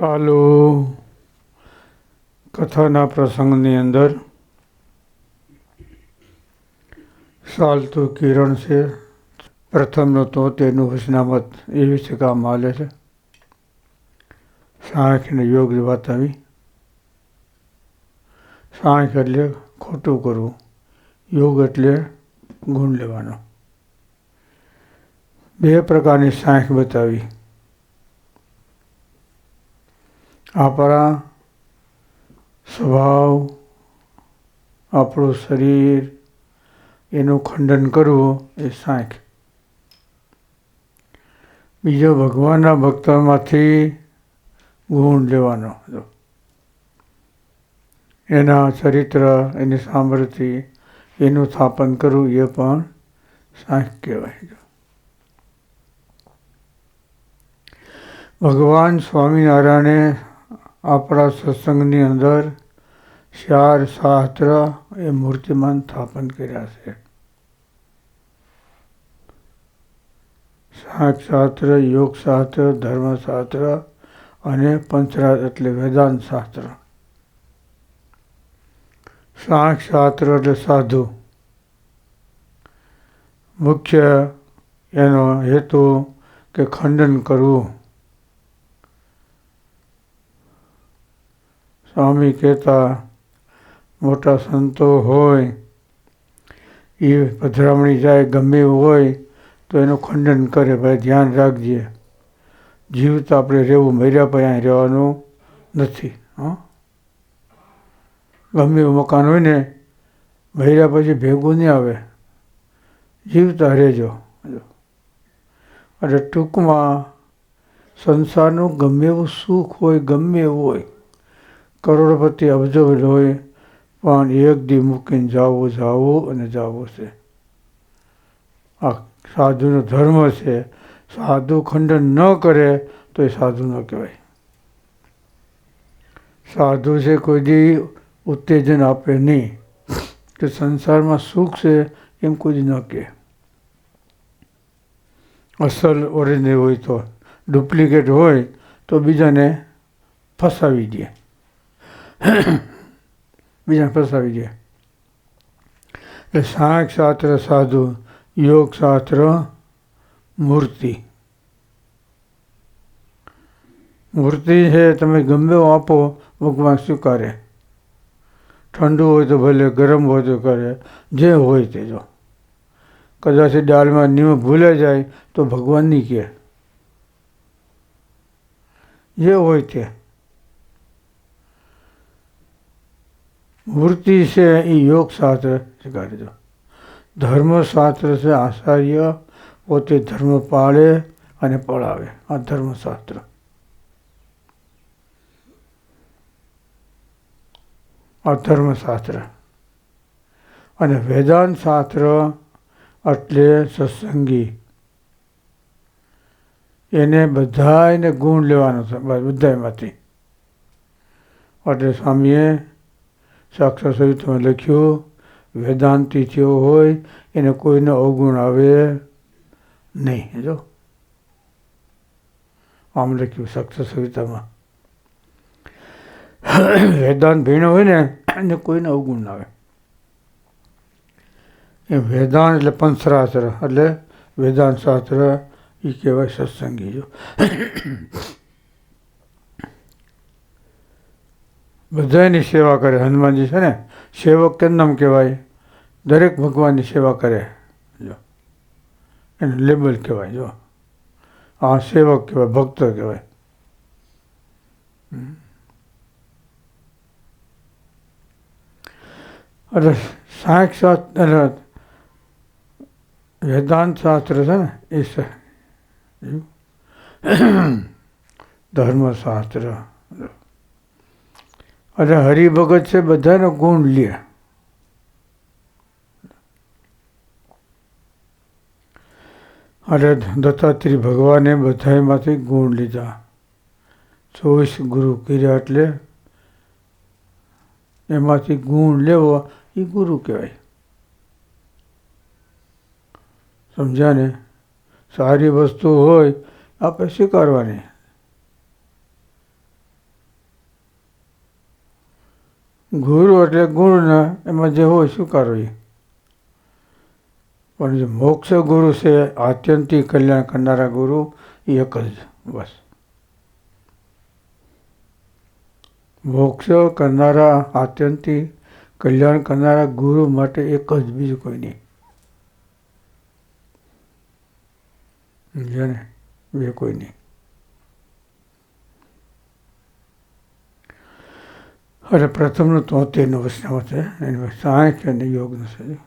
ચાલુ કથાના પ્રસંગની અંદર ચાલતું કિરણ છે. પ્રથમનો તો તેનું વચનામત એ વિશે કામ હાલે છે. સાંખને યોગ વાત આવી. સાંખ એટલે ખોટું કરવું. યોગ એટલે ગુણ લેવાનો. બે પ્રકારની સાંખ બતાવી. આપણા સ્વભાવ, આપણું શરીર, એનું ખંડન કરવું એ સાંખ. બીજો ભગવાનના ભક્તોમાંથી ગુણ લેવાનો એના ચરિત્ર, એની સામર્થ્ય એનું સ્થાપન કરવું એ પણ સાંખ કહેવાય ભગવાન સ્વામિનારાયણે આપણા સત્સંગની અંદર ચાર શાસ્ત્ર એ મૂર્તિમાન સ્થાપન કર્યા છે. શાસ્ત્ર, યોગ શાસ્ત્ર ધર્મશાસ્ત્ર અને પંચરાજ એટલે વેદાંત શાસ્ત્ર. શાસ્ત્ર એટલે સાધુ. મુખ્ય એનો હેતુ કે ખંડન કરવું. સ્વામી કહેતા, મોટા સંતો હોય, એ પધરામણી જાય, ગમે હોય, તો એનું ખંડન કરે, ભાઈ ધ્યાન રાખજે. જીવતા આપણે રહેવું, મર્યા પછી રહેવાનું નથી, હં. ગમે એવું મકાન હોય ને, મર્યા પછી ભેગું નહીં આવે. જીવતા રહેજો. એટલે ટૂંકમાં, સંસારનું ગમે એવું સુખ હોય, ગમે એવું હોય કરોડપતિ અબજો હોય પણ એક દી મૂકીને જાવું જાવું અને જાવું છે. આ સાધુનો ધર્મ છે. સાધુ ખંડન ન કરે તો એ સાધુ ન કહેવાય. સાધુ છે કોઈ દી ઉત્તેજન આપે નહીં. કે સંસારમાં સુખ છે એમ કોઈ ન કહે. અસલ ઓરિજિનલ હોય તો ડુપ્લિકેટ હોય તો બીજાને ફસાવી દે. બીજાને ફસાવી દે એટલે સાંખ શાસ્ત્ર સાધુ, યોગ શાસ્ત્ર મૂર્તિ. મૂર્તિ છે, તમે ગમે આપો, ભગવાન સ્વીકારે. ઠંડુ હોય તો ભલે, ગરમ હોય તો કરે, જે હોય તે જો. કદાચ દાળમાં નિમ ભૂલે જાય તો ભગવાનની કહે. જે હોય તે. મૂર્તિ છે એ યોગ શાસ્ત્ર સ્વીકારી દો ધર્મશાસ્ત્ર છે આચાર્ય પોતે ધર્મ પાળે અને પળાવે આ ધર્મશાસ્ત્ર આ ધર્મશાસ્ત્ર અને વેદાંત શાસ્ત્ર એટલે સત્સંગી એને બધાને ગુણ લેવાનો છે બધામાંથી એટલે સ્વામીએ સાક્ષર સહિતમાં લખ્યું, વેદાંતિ થયો હોય, એને કોઈને અવગુણ આવે નહીં. જો આમ લખ્યું સક્ષર સવિતામાં વેદાંત ભીણ હોય ને, એને કોઈને અવગુણ આવે. એ વેદાંત એટલે પંચરાત્ર એટલે વેદાંત શાસ્ત્ર એ કહેવાય સત્સંગી, જો. બધાની સેવા કરે, હનુમાનજી છે ને, સેવક કેમ કહેવાય? દરેક ભગવાનની સેવા કરે. જો. એને લેબલ કહેવાય, જો. આ સેવક કહેવાય, ભક્ત કહેવાય. એટલે સાક્ષાત વેદાંત શાસ્ત્ર છે ને, એ ધર્મશાસ્ત્ર. એટલે હરિભગત છે, બધાનો ગુણ લે. એટલે દત્તાત્રેય ભગવાને બધામાંથી ગુણ લીધા. ચોવીસ ગુરુ કર્યા એટલે એમાંથી ગુણ લેવો એ ગુરુ કહેવાય. સમજ્યા ને? સારી વસ્તુ હોય આપણે સ્વીકારવાની. ગુરુ એટલે ગુણ ને એમાં જે હોય શું એ. પણ જે મોક્ષ ગુરુ છે, આત્યંતિક કલ્યાણ કરનારા ગુરુ એક જ, બસ. મોક્ષ કરનારા, આત્યંતિક કલ્યાણ કરનારા ગુરુ માટે એક જ, બીજું કોઈ નહીં. સમજ્યા બે કોઈ નહીં. અને પ્રથમનું તોતેરનું વૈષ્ણવ છે, એની સાઠ અને યોગનું છે.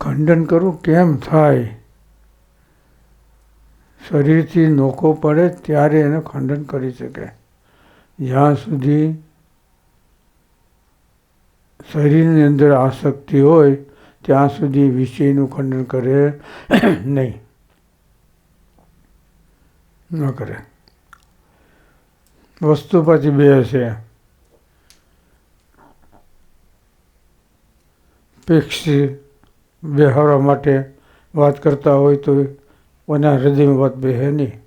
ખંડન કરવું કેમ થાય? શરીરથી નોકો પડે ત્યારે એનું ખંડન કરી શકે. જ્યાં સુધી શરીરની અંદર આસક્તિ હોય, ત્યાં સુધી વિષયનું ખંડન કરે નહીં. ન કરે. વસ્તુ પછી બે છે પેક્ષી બેહારવા માટે વાત કરતા હોય તો એના હૃદયમાં વાત બેહે નહીં.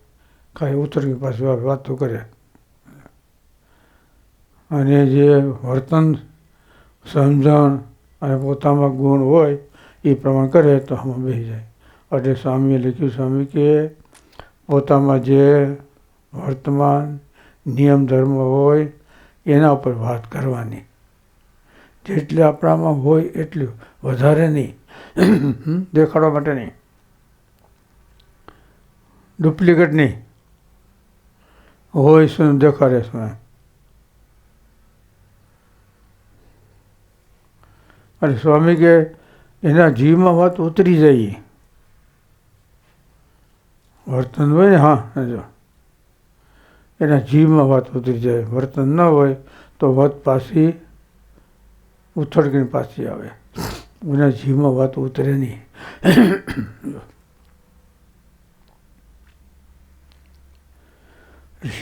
કાંઈ ઉતરવી પાછી વાતો કરે. અને જે વર્તન, સમજણ અને પોતામાં ગુણ હોય, એ પ્રમાણે કરે તો આમાં બેસી જાય. એટલે સ્વામીએ લખ્યું, સ્વામી કે પોતામાં જે વર્તમાન નિયમ ધર્મ હોય, એના ઉપર વાત કરવાની. જેટલી આપણામાં હોય એટલું વધારે નહીં. દેખાડવા માટે નહીં. ડુપ્લિકેટ નહીં. હોય શું દેખાડે શું અને સ્વામી કે એના જીવમાં વાત ઉતરી જાય વર્તન હોય ને હા, જો. એના જીવમાં વાત ઉતરી જાય, વર્તન ન હોય તો વાત પાછી ઉથડકીને પાછી આવે. એના જીવમાં વાત ઉતરે નહીં.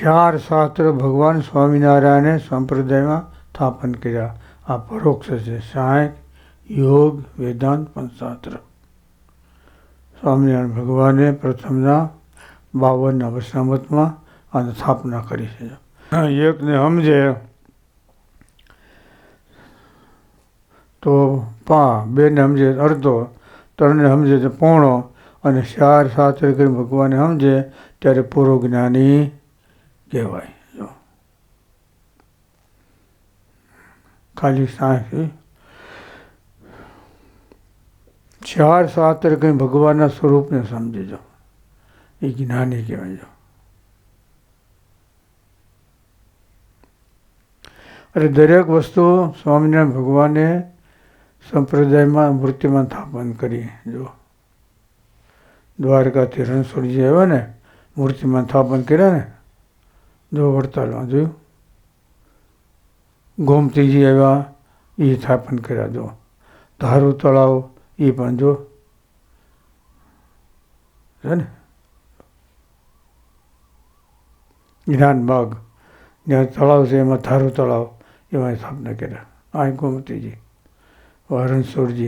ચાર શાસ્ત્ર ભગવાન સ્વામિનારાયણે સંપ્રદાયમાં સ્થાપન કર્યા. આ પરોક્ષ છે. સાયક યોગ, વેદાંત પંચશાસ્ત્ર સ્વામિનારાયણ ભગવાને પ્રથમના બાવનના વસામતમાં આની સ્થાપના કરી છે. એકને સમજે તો પા, બેને સમજે અડધો ત્રણને સમજે તો પોણો અને ચાર સાત કરી ભગવાને સમજે ત્યારે પૂરો જ્ઞાની કહેવાય. ખાલી સાંઈ ચાર સાત કંઈ ભગવાનના સ્વરૂપને સમજજો. એ જ્ઞાની કહેવાય જો એટલે દરેક વસ્તુ સ્વામિનારાયણ ભગવાને સંપ્રદાયમાં, મૂર્તિમાં સ્થાપન કરી, જો. દ્વારકાથી રણછોડજી આવ્યા ને, મૂર્તિમાં સ્થાપન કર્યા ને, જો વડતાલમાં જોયું. ગોમતીજી આવ્યા, એ સ્થાપન કર્યા, જો. ધારું તળાવ એ પણ જો. છે ને? જ્ઞાનબાગ જ્યાં તળાવ છે, એમાં થારું તળાવ. એમાં સ્થાપના કર્યા. આ ગોમતીજી. રણછોડજી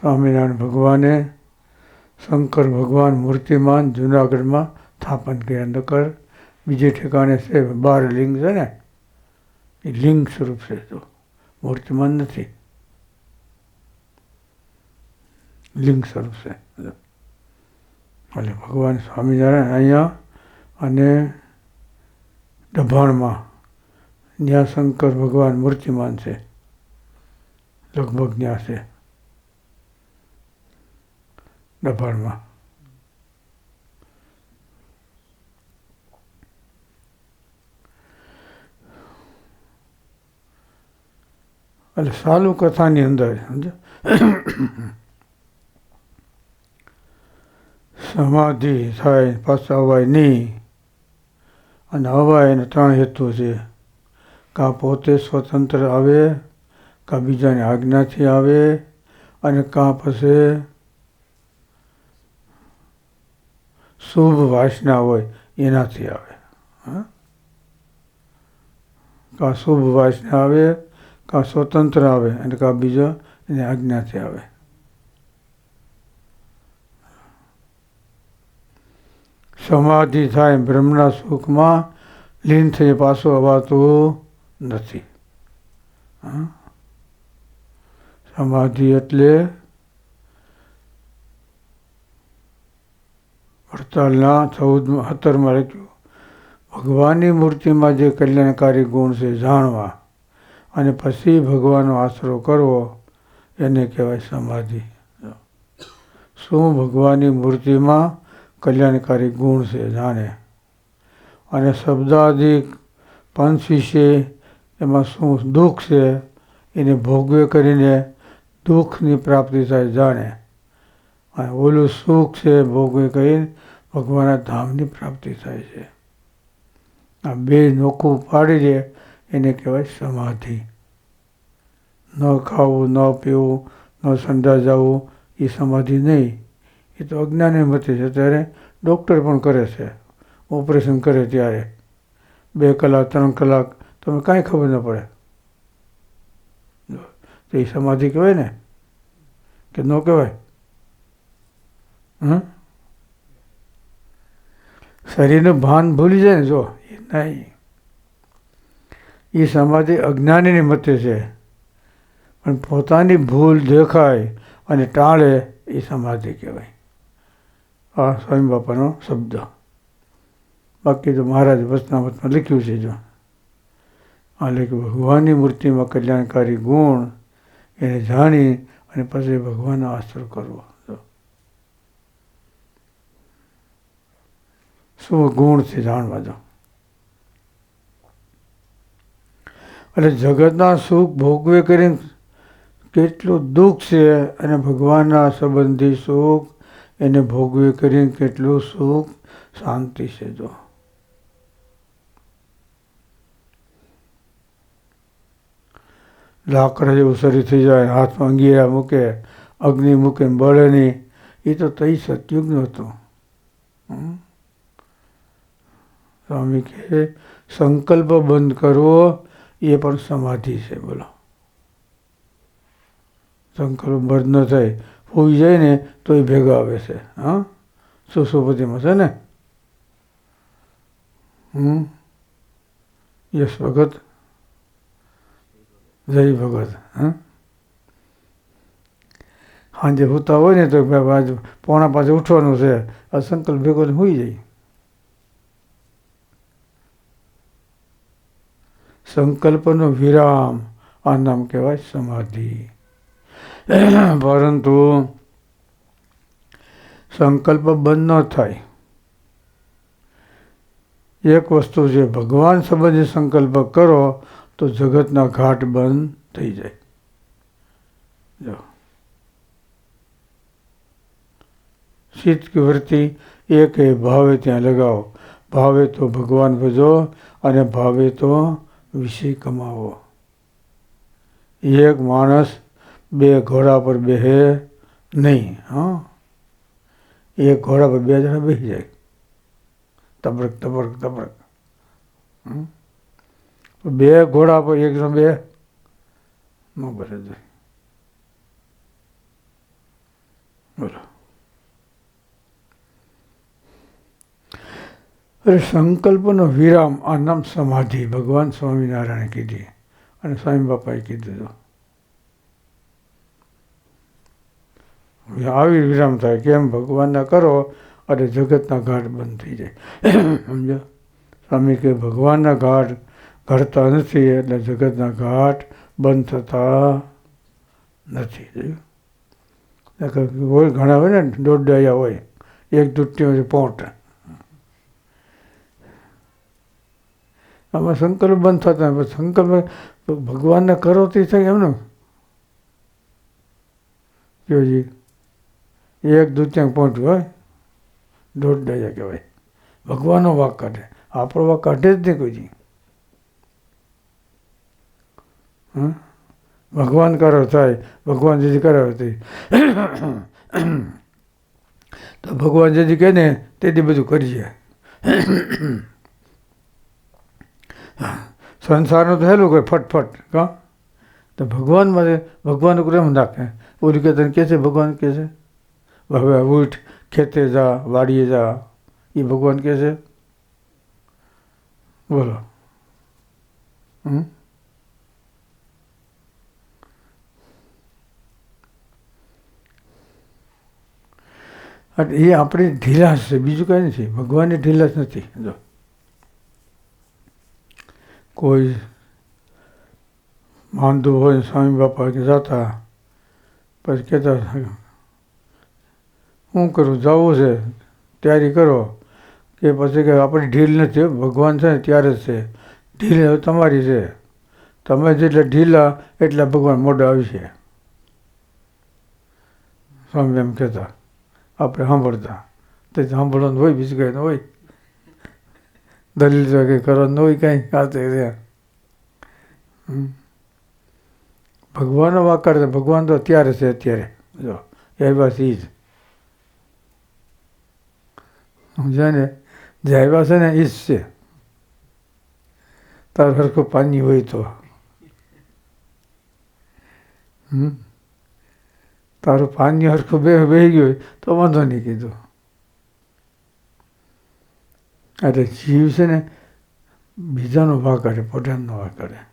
સ્વામિનારાયણ ભગવાને શંકર ભગવાન મૂર્તિમાન જુનાગઢમાં સ્થાપન કર્યા. નકર બીજે ઠેકાણે છે, બાર લિંગ છે ને, એ લિંગ સ્વરૂપ છે તો મૂર્તિમાન નથી. લિંગ સ્વરૂપ છે. એટલે ભગવાન સ્વામિનારાયણ અહીંયા અને દભાણમાં ત્યાં શંકર ભગવાન મૂર્તિમાન છે. લગભગ ત્યાં છે. દભાણમાં. એટલે સાલુ કથાની અંદર સમજો સમાધિ થાય, પાછા અવાય નહીં. અને અવાય એને ત્રણ હેતુ છે. કાં પોતે સ્વતંત્ર આવે, કાં બીજાની આજ્ઞાથી આવે, અને કાં પછી શુભ વાસના હોય, એનાથી આવે. હા? કાં શુભ વાસના આવે કાં સ્વતંત્ર આવે અને કાં બીજો એને આજ્ઞાથી આવે. સમાધિ થાય બ્રહ્મના સુખમાં, લીન થઈ પાછું અવાતું નથી. સમાધિ એટલે વડતાલના ચૌદમાં સત્તરમાં લખ્યું, ભગવાનની મૂર્તિમાં જે કલ્યાણકારી ગુણ છે, જાણવા. અને પછી ભગવાનનો આશરો કરવો, એને કહેવાય સમાધિ. શું ભગવાનની મૂર્તિમાં કલ્યાણકારી ગુણ છે જાણે? અને શબ્દાધિક પંચ વિશે એમાં શું દુઃખ છે? એને ભોગવે કરીને દુઃખની પ્રાપ્તિ થાય જાણે? અને ઓલું સુખ છે ભોગવે કરીને ભગવાનના ધામની પ્રાપ્તિ થાય છે. આ બે નોખું પાડી દે એને કહેવાય સમાધિ. ન ખાવું, ન પીવું, ન સંડા જવું, એ સમાધિ નહીં. એ તો અજ્ઞાને મતે છે. ત્યારે ડૉક્ટર પણ કરે છે. ઓપરેશન કરે ત્યારે. બે કલાક, ત્રણ કલાક તમે કાંઈ ખબર ન પડે. તો એ સમાધિ કહેવાય ને? કે ન કહેવાય? હં શરીરનું ભાન ભૂલી જાય ને જો, એ નહીં. એ સમાધિ અજ્ઞાનીની મતે છે. પણ પોતાની ભૂલ દેખાય અને ટાળે એ સમાધિ કહેવાય. આ સ્વામી બાપાનો શબ્દ. બાકી તો મહારાજ વચનામતમાં લખ્યું છે જો. આ લખ્યું ભગવાનની મૂર્તિમાં કલ્યાણકારી ગુણ એને જાણી અને પછી ભગવાનનો આશ્રય કરવો. શું ગુણ છે જાણવા દો. એટલે જગતના સુખ ભોગવે કરીને કેટલું દુઃખ છે અને ભગવાનના સંબંધી સુખ એને ભોગવે કરીને કેટલું સુખ શાંતિ છે જો. લાકડા જેવું શરીર થઈ જાય હાથમાં અંગીરા મૂકે, અગ્નિ મૂકે, બળે નહીં. એ તો તઈ સતયુગ નહોતું સ્વામી કહે, સંકલ્પ બંધ કરવો એ પણ સમાધિ છે, બોલો. સંકલ્પ બંધ ન થાય હોઈ જાય ને તો એ ભેગા આવે છે, હા? સુસુપતિમાં છે ને? હમ? યશ ભગત? જય ભગત, હા? સાંજે હોતા હોય ને તો આજ પોણા પાસે ઉઠવાનું છે, આ સંકલ્પ ભેગો હોઈ જાય. સંકલ્પનો વિરામ આ નામ કહેવાય સમાધિ. પરંતુ સંકલ્પ બંધ ન થાય. એક વસ્તુ છે ભગવાન સંબંધી સંકલ્પ કરો, તો જગતના ઘાટ બંધ થઈ જાય. જો. શીત વૃત્તિ એક એ ભાવે ત્યાં લગાવો. ભાવે તો ભગવાન ભજો અને ભાવે તો વિષય કમાવો. એક માણસ બે ઘોડા પર બેહે નહીં, હા? એક ઘોડા પર બે જણા બેસી જાય. તબરક તબરક તબરક? બે ઘોડા પર એક જણ બે ન ભરે જાય બોલો. અરે સંકલ્પનો વિરામ આ નામ સમાધિ, ભગવાન સ્વામિનારાયણે કીધી અને સ્વામી બાપાએ કીધું આવી વિરામ થાય, કેમ ભગવાનના કરો, અને જગતના ઘાટ બંધ થઈ જાય. સમજો સ્વામી કે ભગવાનના ઘાટ ઘડતા નથી, એટલે જગતના ઘાટ બંધ થતા નથી. જોયું? ઘણા હોય ને, દોઢ ડાયા હોય, એક દુટ્ટી પોટ. આમાં સંકલ્પ બંધ થતા. સંકલ્પ ભગવાનને કરો તે થાય એમને જોજી. એક દુત્યાંક પહોંચ્યું હોય. દોઢ ડાયા કહેવાય. ભગવાનનો વાક કાઢે. આપણો વાક કાઢે જ નહીં કોઈ. હં? ભગવાન કરો થાય. ભગવાન જેથી કરાવે તે. તો ભગવાન જેથી કહે ને, તેથી બધું કરીએ સંસારનું તો હેલું કોઈ ફટફટ, કા? તો ભગવાન માટે, ભગવાન કેમ નાખે. ઓલી કે તને કહે છે, ભગવાન કહે છે? હવે ઉઠ ખેતે જા, વાડીએ જા એ ભગવાન કહે છે? બોલો. હમ? એ આપણી ઢીલાશ છે, બીજું કંઈ નથી. ભગવાનની ઢીલાશ નથી. જો. કોઈ માંદું હોય સ્વામી બાપા કે જતા, પછી કહેતા શું કરું? જવું છે? તૈયારી કરો. કે પછી કે, આપણી ઢીલ નથી ભગવાન છે ત્યારે જ છે. ઢીલ તમારી છે. તમે જેટલા ઢીલા એટલા ભગવાન મોઢા આવશે સ્વામી એમ કહેતા. આપણે સાંભળતા. તે સાંભળવાનું હોય, બીજું કંઈ હોય. દલીલ તો કે કરો, ન હોય કાંઈ કાતે રહ્યા. ભગવાનનો વાકાર છે, ભગવાન તો અત્યારે છે અત્યારે. જો, એ બસ એ જ. સમજ્યા ને જે આવ્યા છે ને એ જ છે. તાર સરખું પાણી હોય તો. તારું પાણી સરખું બે બે ગયું હોય તો વાંધો નહીં કીધું. એટલે જીવ છે ને બીજાનો ભાગ કાઢે, પોતાનો ભાગ કાઢે.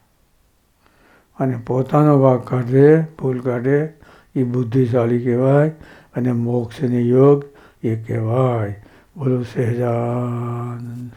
અને પોતાનો ભાગ કાઢે, ભૂલ કાઢે, એ બુદ્ધિશાળી કહેવાય અને મોક્ષ અને યોગ એ કહેવાય. બોલો સહેજાનંદ.